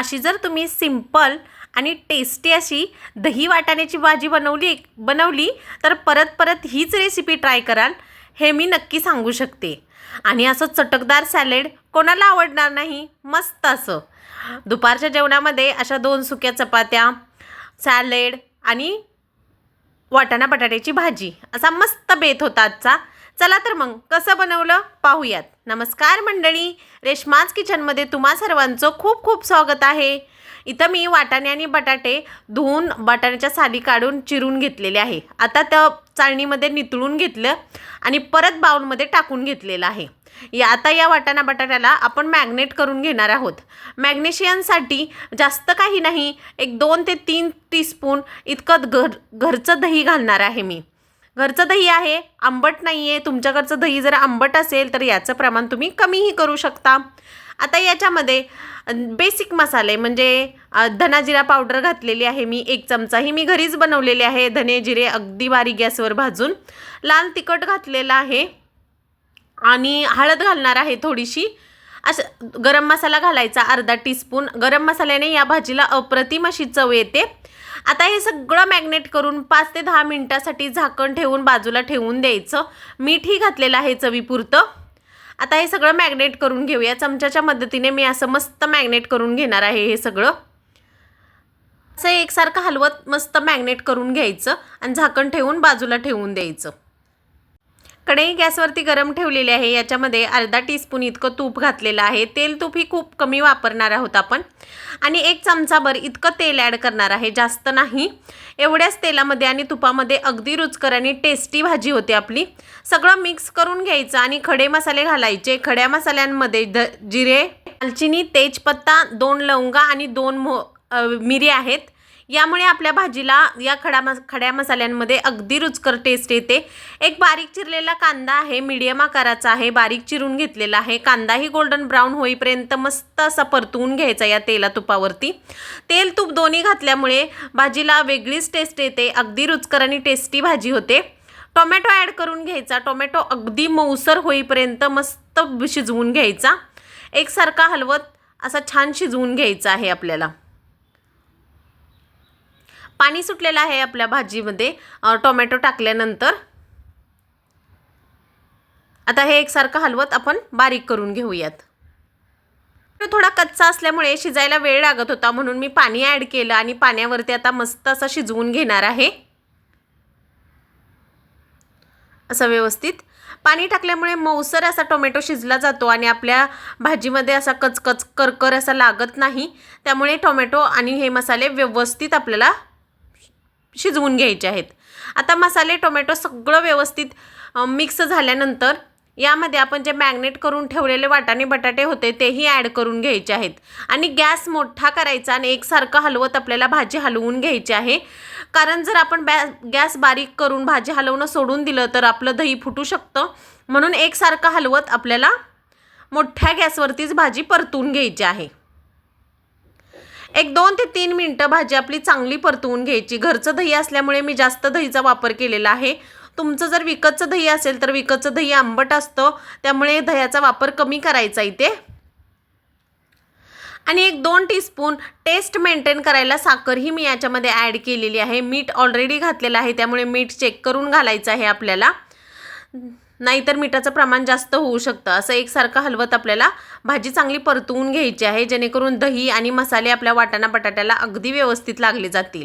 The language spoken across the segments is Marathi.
अशी जर तुम्ही सिंपल आणि टेस्टी अशी दही वाटाण्याची भाजी बनवली बनवली तर परत परत हीच रेसिपी ट्राय कराल हे मी नक्की सांगू शकते. आणि असं चटकदार सॅलेड कोणाला आवडणार नाही मस्त असं. दुपारच्या जेवणामध्ये अशा दोन सुक्या चपात्या सॅलेड आणि वाटाणा बटाट्याची भाजी असा मस्त बेत होता आजचा. चला तर मग कसं बनवलं? पाहूयात. नमस्कार मंडळी रेशमाज किचनमध्ये तुम्हा सर्वांचं खूप खूप स्वागत आहे. इथं मी वाटाणे आणि बटाटे धुवून बटाट्याच्या साली काढून चिरून घेतलेले आहे. आता त्या चाळणीमध्ये नितळून घेतलं आणि परत बाउलमध्ये टाकून घेतलेलं आहे. या आता या वाटाणा बटाट्याला आपण मॅग्नेट करून घेणार आहोत. मॅग्नेशियनसाठी जास्त काही नाही एक दोन ते तीन टीस्पून इतकं घर घरचं दही घालणार आहे मी. घरचं दही आहे आंबट नाही आहे तुमच्याकडचं दही जर आंबट असेल तर याचं प्रमाण तुम्ही कमीही करू शकता. आता याच्यामध्ये बेसिक मसाले म्हणजे धनाजिरा धना जिरा पावडर घातलेली आहे मी एक चमचा ही मी घरीच बनवलेली आहे धने जिरे अगदी बारीक गॅसवर भाजून. लाल तिखट घातलेलं आहे. आणि हळद घालणार आहे थोडीशी. असं गरम मसाला घालायचा अर्धा टीस्पून गरम मसाल्याने या भाजीला अप्रतिम अशी चव येते. आता हे सगळं मॅग्नेट करून पाच ते दहा मिनटासाठी झाकण ठेवून बाजूला ठेवून द्यायचं. मीठही घातलेलं आहे चवीपुरतं. आता हे सगळं मॅग्नेट करून घेऊया. चमच्याच्या मदतीने मी असं मस्त मॅग्नेट करून घेणार आहे हे सगळं. असं एकसारखं हलवत मस्त मॅग्नेट करून घ्यायचं आणि झाकण ठेवून बाजूला ठेवून द्यायचं. कढई गॅसवरती गरम ठेवलेली आहे. याच्यामध्ये अर्धा टीस्पून इतकं तूप घातलेलं आहे. तेल तूप ही खूप कमी वापरणार आहोत आपण. आणि एक चमचाभर इतकं तेल ॲड करणार आहे. जास्त नाही. एवढ्याच तेलामध्ये आणि तुपामध्ये अगदी रुचकर आणि टेस्टी भाजी होते आपली. सगळं मिक्स करून घ्यायचं आणि खडे मसाले घालायचे. खड्या मसाल्यांमध्ये द जिरे दालचिनी तेजपत्ता दोन लवंगा आणि दोन मो मिरी आहेत. यामुळे आपल्या भाजीला या खडा मस खड्या मसाल्यांमध्ये अगदी रुचकर टेस्ट येते. एक बारीक चिरलेला कांदा आहे मीडियम आकाराचा आहे बारीक चिरून घेतलेला आहे. कांदाही गोल्डन ब्राऊन होईपर्यंत मस्त असा परतवून घ्यायचा या तेला तुपावरती. तेल तूप दोन्ही घातल्यामुळे भाजीला वेगळीच टेस्ट येते अगदी रुचकर आणि टेस्टी भाजी होते. टोमॅटो ॲड करून घ्यायचा. टोमॅटो अगदी मऊसर होईपर्यंत मस्त शिजवून घ्यायचा. एकसारखा हलवत असा छान शिजवून घ्यायचा आहे आपल्याला. पाणी सुटलेलं आहे आपल्या भाजीमध्ये. टोमॅटो टाकल्यानंतर. आता हे एकसारखं हलवत आपण बारीक करून घेऊयात. थोडा कच्चा असल्यामुळे शिजायला वेळ लागत होता म्हणून मी पाणी ॲड केलं आणि पाण्यावरती आता मस्त असं शिजवून घेणार आहे. असं व्यवस्थित. पाणी टाकल्यामुळे मऊसर असा टोमॅटो शिजला जातो आणि आपल्या भाजीमध्ये असा कचकच करकर असा लागत नाही. त्यामुळे टोमॅटो आणि हे मसाले व्यवस्थित आपल्याला शिजवून घ्यायचे आहेत. आता मसाले टोमॅटो सगळं व्यवस्थित मिक्स झाल्यानंतर यामध्ये आपण जे मॅग्नेट करून ठेवलेले वाटाणे बटाटे होते तेही ॲड करून घ्यायचे आहेत. आणि गॅस मोठा करायचा आणि एकसारखं हलवत आपल्याला भाजी हलवून घ्यायची आहे. कारण जर आपण बॅ गॅस बारीक करून भाजी हलवणं सोडून दिलं तर आपलं दही फुटू शकतं. म्हणून एकसारखं हलवत आपल्याला मोठ्या गॅसवरतीच भाजी परतून घ्यायची आहे. एक दोन ते तीन मिनटं भाजी आपली चांगली परतवून घ्यायची. घरचं दही असल्यामुळे मी जास्त दहीचा वापर केलेला आहे. तुमचं जर विकतचं दही असेल तर विकतचं दही आंबट असतं. त्यामुळे दह्याचा वापर कमी करायचा इथे. आणि एक दोन टीस्पून टेस्ट मेंटेन करायला साखरही मी याच्यामध्ये ॲड केलेली आहे. मीठ ऑलरेडी घातलेलं आहे. त्यामुळे मीठ चेक करून घालायचं आहे आपल्याला. नाहीतर मिठाचं प्रमाण जास्त होऊ शकतं. असं एकसारखं हलवत आपल्याला भाजी चांगली परतवून घ्यायची आहे जेणेकरून दही आणि मसाले आपल्या वाटाणा बटाट्याला अगदी व्यवस्थित लागले जातील.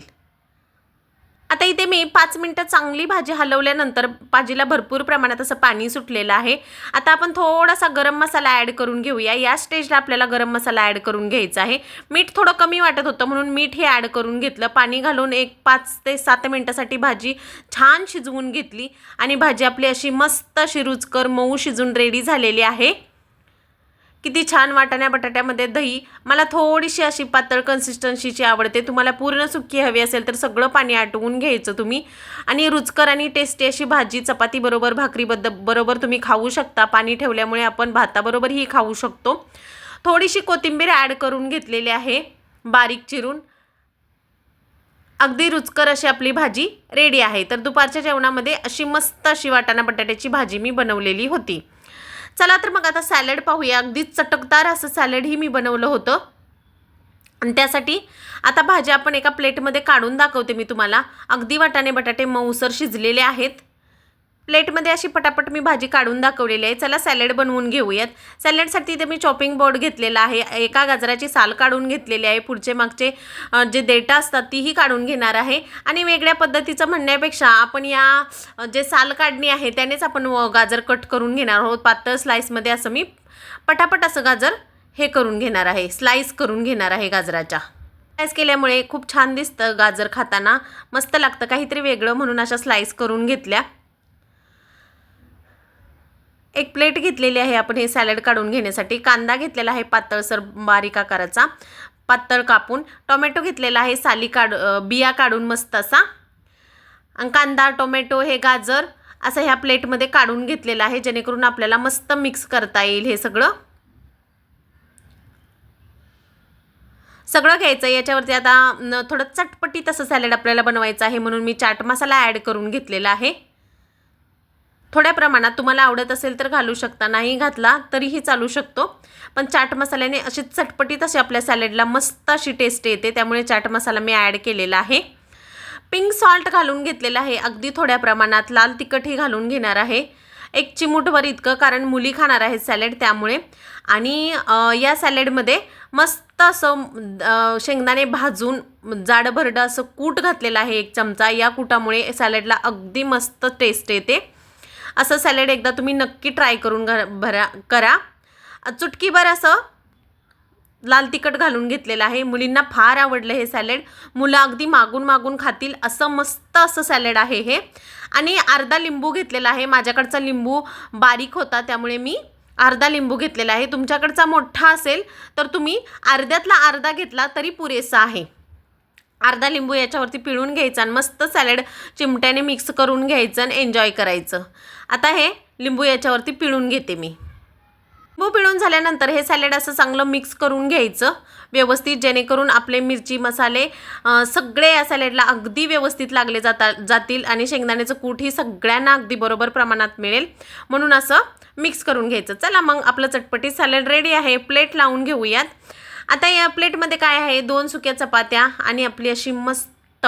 आता इथे मी पाच मिनटं चांगली भाजी हलवल्यानंतर भाजीला भरपूर प्रमाणात असं पाणी सुटलेलं आहे. आता आपण थोडासा गरम मसाला ॲड करून घेऊया. या स्टेजला आपल्याला गरम मसाला ॲड करून घ्यायचा आहे. मीठ थोडं कमी वाटत होतं म्हणून मीठ हे ॲड करून घेतलं. पाणी घालून एक पाच ते सात मिनटासाठी भाजी छान शिजवून घेतली आणि भाजी आपली अशी मस्त अशी रुचकर मऊ शिजून रेडी झालेली आहे. किती छान वाटाण्या बटाट्यामध्ये दही. मला थोडीशी अशी पातळ कन्सिस्टन्सीची आवडते. तुम्हाला पूर्ण सुकी हवी असेल तर सगळं पाणी आटवून घ्यायचं तुम्ही. आणि रुचकर आणि टेस्टी अशी भाजी चपातीबरोबर भाकरीबद्द बरोबर तुम्ही खाऊ शकता. पाणी ठेवल्यामुळे आपण भाताबरोबरही खाऊ शकतो. थोडीशी कोथिंबीर ॲड करून घेतलेली आहे. बारीक चिरून. अगदी रुचकर अशी आपली भाजी रेडी आहे. तर दुपारच्या जेवणामध्ये अशी मस्त अशी वाटाणा बटाट्याची भाजी मी बनवलेली होती. चला तर मग आता सॅलड पाहूया. अगदी चटकदार असं सॅलडही मी बनवलं होतं. आणि त्यासाठी आता भाज्या आपण एका प्लेटमध्ये काढून दाखवते मी तुम्हाला. अगदी वाटाणे बटाटे मऊसर शिजलेले आहेत. प्लेटमध्ये अशी पटापट मी भाजी काढून दाखवलेली आहे. चला सॅलड बनवून घेऊयात. सॅलडसाठी इथे मी चॉपिंग बोर्ड घेतलेला आहे. एका गाजराची साल काढून घेतलेली आहे. पुढचे मागचे जे देटा असतात तीही काढून घेणार आहे. आणि वेगळ्या पद्धतीचं म्हणण्यापेक्षा आपण या जे साल काढणी आहे त्यानेच आपण व गाजर कट करून घेणार आहोत. पातळ स्लाईसमध्ये असं मी पटापट असं गाजर हे करून घेणार आहे. स्लाईस करून घेणार आहे गाजराच्या. स्लाईस केल्यामुळे खूप छान दिसतं गाजर खाताना. मस्त लागतं. काहीतरी वेगळं म्हणून अशा स्लाईस करून घेतल्या. एक प्लेट घेतलेली आहे आपण हे सॅलड काढून घेण्यासाठी. कांदा घेतलेला आहे पातळसर बारीक आकाराचा. पातळ कापून. टोमॅटो घेतलेला आहे साली काढ बिया काढून मस्त असा. कांदा टोमॅटो हे गाजर असं ह्या प्लेटमध्ये काढून घेतलेलं आहे जेणेकरून आपल्याला मस्त मिक्स करता येईल हे सगळं. सगळं घ्यायचं याच्यावरती आता थोडं चटपटीत असं सॅलड आपल्याला बनवायचं आहे म्हणून मी चाट मसाला ॲड करून घेतलेला आहे. थोड्या प्रमाणात तुम्हाला आवडत असेल तर घालू शकता नाही घातला तरीही चालू शकतो. पण चाट मसाल्याने अशी चटपटीत अशी आपल्या सॅलडला मस्त अशी टेस्ट येते त्यामुळे चाट मसाला मी ॲड केलेला आहे. पिंक सॉल्ट घालून घेतलेलं आहे अगदी थोड्या प्रमाणात लाल तिखटही घालून घेणार आहे. एक चिमूटभर इतकं कारण मुली खाणार आहेत सॅलड त्यामुळे. आणि या सॅलडमध्ये मस्त असं शेंगदाणे भाजून जाडभरडं असं कूट घातलेलं आहे एक चमचा या कुटामुळे सॅलडला अगदी मस्त टेस्ट येते. असं सॅलड एकदा तुम्ही नक्की ट्राय करून घ भरा करा. चुटकीभर असं लाल तिखट घालून घेतलेलं आहे. मुलींना फार आवडलं हे सॅलड. मुलं अगदी मागून मागून खातील असं मस्त असं सॅलड आहे हे. आणि अर्धा लिंबू घेतलेला आहे. माझ्याकडचा लिंबू बारीक होता त्यामुळे मी अर्धा लिंबू घेतलेला आहे. तुमच्याकडचा मोठा असेल तर तुम्ही अर्ध्यातला अर्धा घेतला तरी पुरेसा आहे. अर्धा लिंबू याच्यावरती पिळून घ्यायचा आणि मस्त सॅलड चिमट्याने मिक्स करून घ्यायचं आणि एन्जॉय करायचं. आता हे लिंबू याच्यावरती पिळून घेते मी. लिंबू पिळून झाल्यानंतर हे सॅलड असं चांगलं मिक्स करून घ्यायचं. व्यवस्थित जेणेकरून आपले मिरची मसाले सगळे या सॅलडला अगदी व्यवस्थित लागले जाता जातील आणि शेंगदाण्याचं कूटही सगळ्यांना अगदी बरोबर प्रमाणात मिळेल. म्हणून असं मिक्स करून घ्यायचं. चला मग आपलं चटपटी सॅलड रेडी आहे. प्लेट लावून घेऊयात. आता या प्लेटमध्ये काय आहे? दोन सुक्या चपात्या आणि आपली अशी मस्त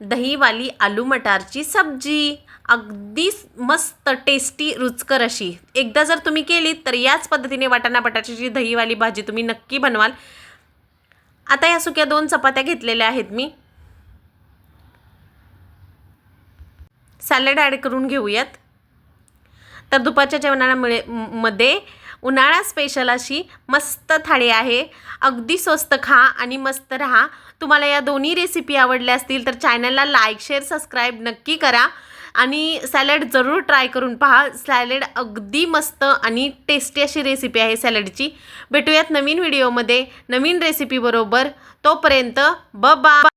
दहीवाली आलू मटारची सब्जी. अगदी मस्त टेस्टी रुचकर अशी. एकदा जर तुम्ही केलीत तर याच पद्धतीने वाटाणा बटाट्याची दहीवाली भाजी तुम्ही नक्की बनवाल. आता या सुक्या दोन चपात्या घेतलेल्या आहेत मी. सॅलड ॲड करून घेऊयात. तर दुपारच्या जेवणाला मिळे मध्ये उन्हाळा स्पेशल अशी मस्त थाळी आहे. अगदी स्वस्त खा आणि मस्त राहा. तुम्हाला या दोन्ही रेसिपी आवडल्या असतील तर चॅनलला लाईक शेअर सबस्क्राईब नक्की करा. आणि सॅलड जरूर ट्राय करून पहा. सॅलड अगदी मस्त आणि टेस्टी अशी रेसिपी आहे सॅलडची भेटूयात नवीन व्हिडिओमध्ये नवीन रेसिपीबरोबर तोपर्यंत ब बा